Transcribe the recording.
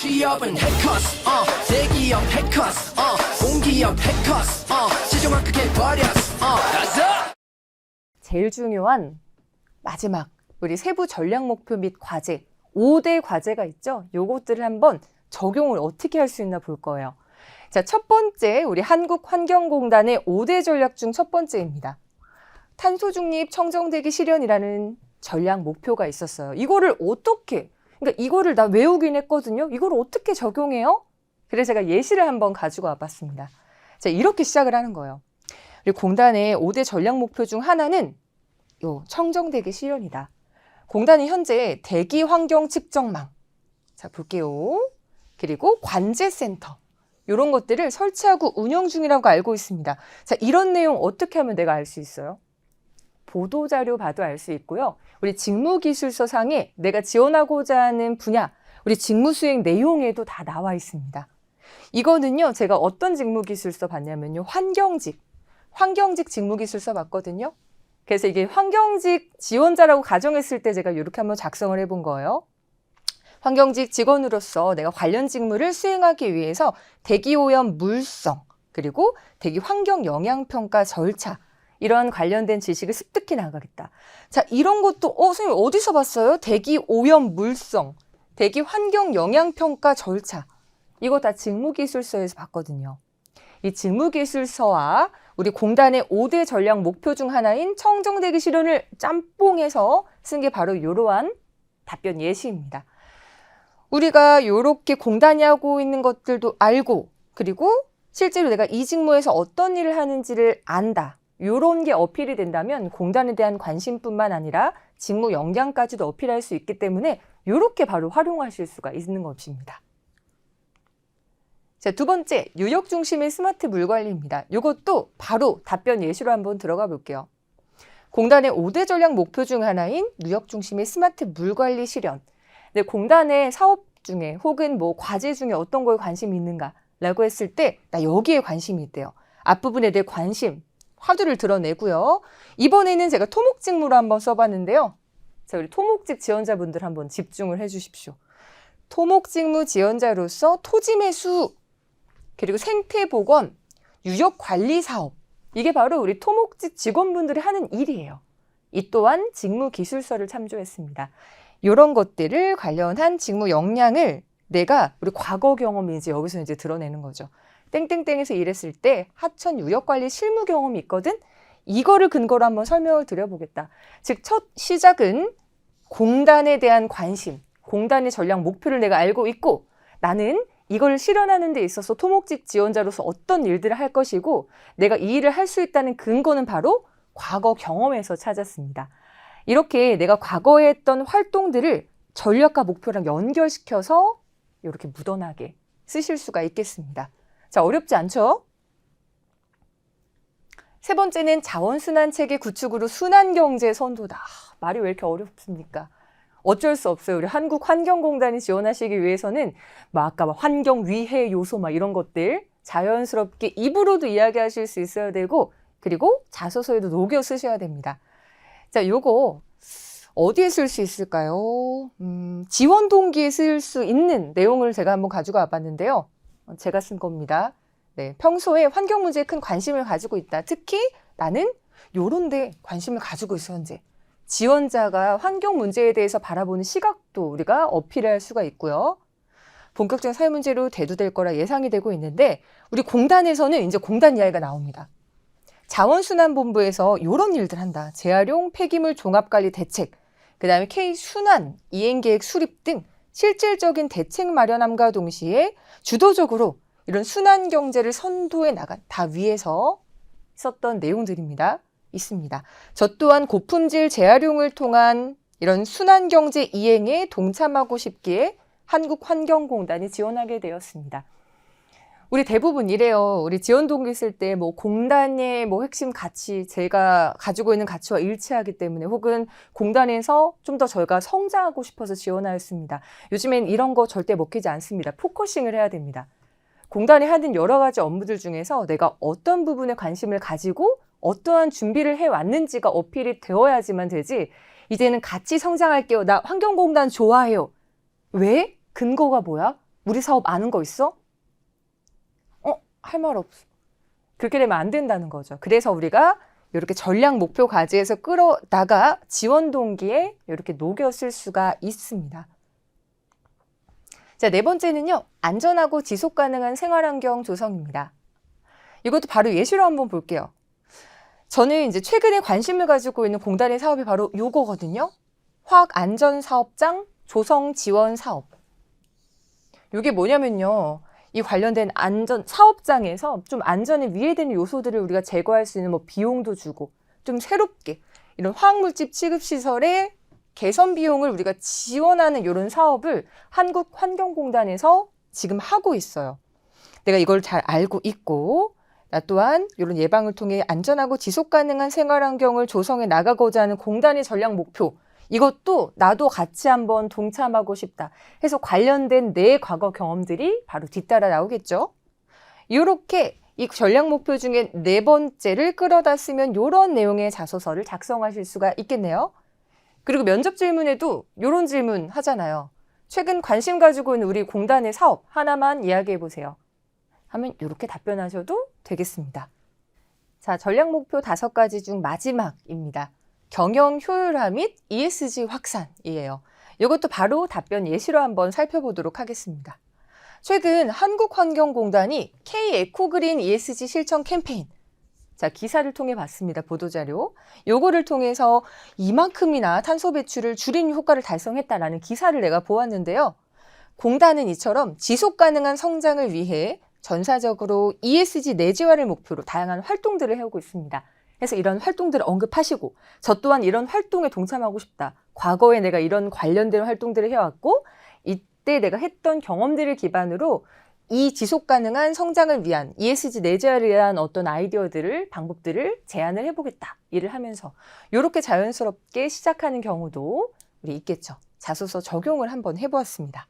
취업은 해커스 어 대기업 해커스 어 공기업 해커스 어 최종 합격해버렸어 어 가자 제일 중요한 마지막 우리 세부 전략 목표 및 과제 5대 과제가 있죠. 요것들을 한번 적용을 어떻게 할 수 있나 볼 거예요. 자, 첫 번째 우리 한국환경공단의 5대 전략 중 첫 번째입니다. 탄소 중립 청정대기 실현이라는 전략 목표가 있었어요. 이거를 어떻게 그러니까 이거를 나 외우긴 했거든요. 이걸 어떻게 적용해요? 그래서 제가 예시를 한번 가지고 와봤습니다. 자, 이렇게 시작을 하는 거예요. 우리 공단의 5대 전략 목표 중 하나는 요 청정대기 실현이다. 공단이 현재 대기 환경 측정망, 자 볼게요. 그리고 관제센터 이런 것들을 설치하고 운영 중이라고 알고 있습니다. 자 이런 내용 어떻게 하면 내가 알 수 있어요? 보도 자료 봐도 알 수 있고요. 우리 직무기술서 상에 내가 지원하고자 하는 분야, 우리 직무 수행 내용에도 다 나와 있습니다. 이거는요, 제가 어떤 직무기술서 봤냐면요, 환경직, 환경직 직무기술서 봤거든요. 그래서 이게 환경직 지원자라고 가정했을 때 제가 이렇게 한번 작성을 해본 거예요. 환경직 직원으로서 내가 관련 직무를 수행하기 위해서 대기오염 물성, 그리고 대기 환경 영향 평가 절차, 이런 관련된 지식을 습득해 나가겠다. 자, 이런 것도, 어, 선생님 어디서 봤어요? 대기 오염 물성, 대기 환경 영향 평가 절차. 이거 다 직무기술서에서 봤거든요. 이 직무기술서와 우리 공단의 5대 전략 목표 중 하나인 청정대기 실현을 짬뽕해서 쓴 게 바로 이러한 답변 예시입니다. 우리가 이렇게 공단이 하고 있는 것들도 알고 그리고 실제로 내가 이 직무에서 어떤 일을 하는지를 안다. 이런 게 어필이 된다면 공단에 대한 관심뿐만 아니라 직무 역량까지도 어필할 수 있기 때문에 이렇게 바로 활용하실 수가 있는 것입니다. 자, 두 번째, 뉴욕 중심의 스마트 물 관리입니다. 이것도 바로 답변 예시로 한번 들어가 볼게요. 공단의 5대 전략 목표 중 하나인 뉴욕 중심의 스마트 물 관리 실현. 네, 공단의 사업 중에 혹은 뭐 과제 중에 어떤 거에 관심이 있는가라고 했을 때 나 여기에 관심이 있대요. 앞부분에 대해 관심, 화두를 드러내고요. 이번에는 제가 토목 직무로 한번 써봤는데요. 자, 우리 토목직 지원자분들 한번 집중을 해주십시오. 토목 직무 지원자로서 토지 매수 그리고 생태 복원, 유역 관리 사업 이게 바로 우리 토목직 직원분들이 하는 일이에요. 이 또한 직무 기술서를 참조했습니다. 이런 것들을 관련한 직무 역량을 내가 우리 과거 경험이 이제 여기서 이제 드러내는 거죠. 땡땡땡에서 일했을 때 하천 유역 관리 실무 경험이 있거든. 이거를 근거로 한번 설명을 드려보겠다. 즉 첫 시작은 공단에 대한 관심, 공단의 전략 목표를 내가 알고 있고 나는 이걸 실현하는 데 있어서 토목직 지원자로서 어떤 일들을 할 것이고 내가 이 일을 할 수 있다는 근거는 바로 과거 경험에서 찾았습니다. 이렇게 내가 과거에 했던 활동들을 전략과 목표랑 연결시켜서 이렇게 묻어나게 쓰실 수가 있겠습니다. 자, 어렵지 않죠? 세 번째는 자원순환 체계 구축으로 순환경제 선도다. 아, 말이 왜 이렇게 어렵습니까? 어쩔 수 없어요. 우리 한국환경공단이 지원하시기 위해서는 뭐 아까 막 환경 위해 요소 막 이런 것들 자연스럽게 입으로도 이야기하실 수 있어야 되고 그리고 자소서에도 녹여 쓰셔야 됩니다. 자, 요거 어디에 쓸 수 있을까요? 음, 지원 동기에 쓸 수 있는 내용을 제가 한번 가지고 와봤는데요. 어, 제가 쓴 겁니다. 네, 평소에 환경 문제에 큰 관심을 가지고 있다. 특히 나는 요런 데 관심을 가지고 있어, 현재. 지원자가 환경 문제에 대해서 바라보는 시각도 우리가 어필할 수가 있고요. 본격적인 사회 문제로 대두될 거라 예상이 되고 있는데 우리 공단에서는 이제 공단 이야기가 나옵니다. 자원순환본부에서 이런 일들 한다. 재활용 폐기물 종합관리 대책, 그 다음에 K 순환 이행계획 수립 등 실질적인 대책 마련함과 동시에 주도적으로 이런 순환 경제를 선도해 나간 다 위에서 썼던 내용들입니다. 있습니다. 저 또한 고품질 재활용을 통한 이런 순환 경제 이행에 동참하고 싶기에 한국환경공단이 지원하게 되었습니다. 우리 대부분 이래요. 우리 지원 동기 쓸 때 뭐 공단의 뭐 핵심 가치, 제가 가지고 있는 가치와 일치하기 때문에 혹은 공단에서 좀 더 저희가 성장하고 싶어서 지원하였습니다. 요즘엔 이런 거 절대 먹히지 않습니다. 포커싱을 해야 됩니다. 공단이 하는 여러 가지 업무들 중에서 내가 어떤 부분에 관심을 가지고 어떠한 준비를 해왔는지가 어필이 되어야지만 되지. 이제는 같이 성장할게요. 나 환경공단 좋아해요. 왜? 근거가 뭐야? 우리 사업 아는 거 있어? 어, 할말 없어. 그렇게 되면 안 된다는 거죠. 그래서 우리가 이렇게 전략 목표 과제에서 끌어다가 지원 동기에 이렇게 쓸 수가 있습니다. 자, 네 번째는요. 안전하고 지속 가능한 생활 환경 조성입니다. 이것도 바로 예시로 한번 볼게요. 저는 이제 최근에 관심을 가지고 있는 공단의 사업이 바로 요거거든요. 화학 안전 사업장 조성 지원 사업. 이게 뭐냐면요. 이 관련된 안전 사업장에서 좀 안전에 위해되는 요소들을 우리가 제거할 수 있는 뭐 비용도 주고 좀 새롭게 이런 화학물질 취급 시설의 개선 비용을 우리가 지원하는 이런 사업을 한국환경공단에서 지금 하고 있어요. 내가 이걸 잘 알고 있고 나 또한 이런 예방을 통해 안전하고 지속 가능한 생활 환경을 조성해 나가고자 하는 공단의 전략 목표 이것도 나도 같이 한번 동참하고 싶다 해서 관련된 내 과거 경험들이 바로 뒤따라 나오겠죠. 이렇게 이 전략 목표 중에 네 번째를 끌어다 쓰면 이런 내용의 자소서를 작성하실 수가 있겠네요. 그리고 면접 질문에도 이런 질문 하잖아요. 최근 관심 가지고 있는 우리 공단의 사업 하나만 이야기해 보세요. 하면 이렇게 답변하셔도 되겠습니다. 자, 전략 목표 다섯 가지 중 마지막입니다. 경영 효율화 및 ESG 확산이에요. 이것도 바로 답변 예시로 한번 살펴보도록 하겠습니다. 최근 한국환경공단이 K-에코그린 ESG 실천 캠페인 자, 기사를 통해 봤습니다. 보도자료. 요거를 통해서 이만큼이나 탄소 배출을 줄이는 효과를 달성했다라는 기사를 내가 보았는데요. 공단은 이처럼 지속 가능한 성장을 위해 전사적으로 ESG 내재화를 목표로 다양한 활동들을 해오고 있습니다. 그래서 이런 활동들을 언급하시고 저 또한 이런 활동에 동참하고 싶다. 과거에 내가 이런 관련된 활동들을 해왔고 이때 내가 했던 경험들을 기반으로 이 지속 가능한 성장을 위한 ESG 내재화를 위한 어떤 아이디어들을 방법들을 제안을 해보겠다 일을 하면서 이렇게 자연스럽게 시작하는 경우도 우리 있겠죠. 자소서 적용을 한번 해보았습니다.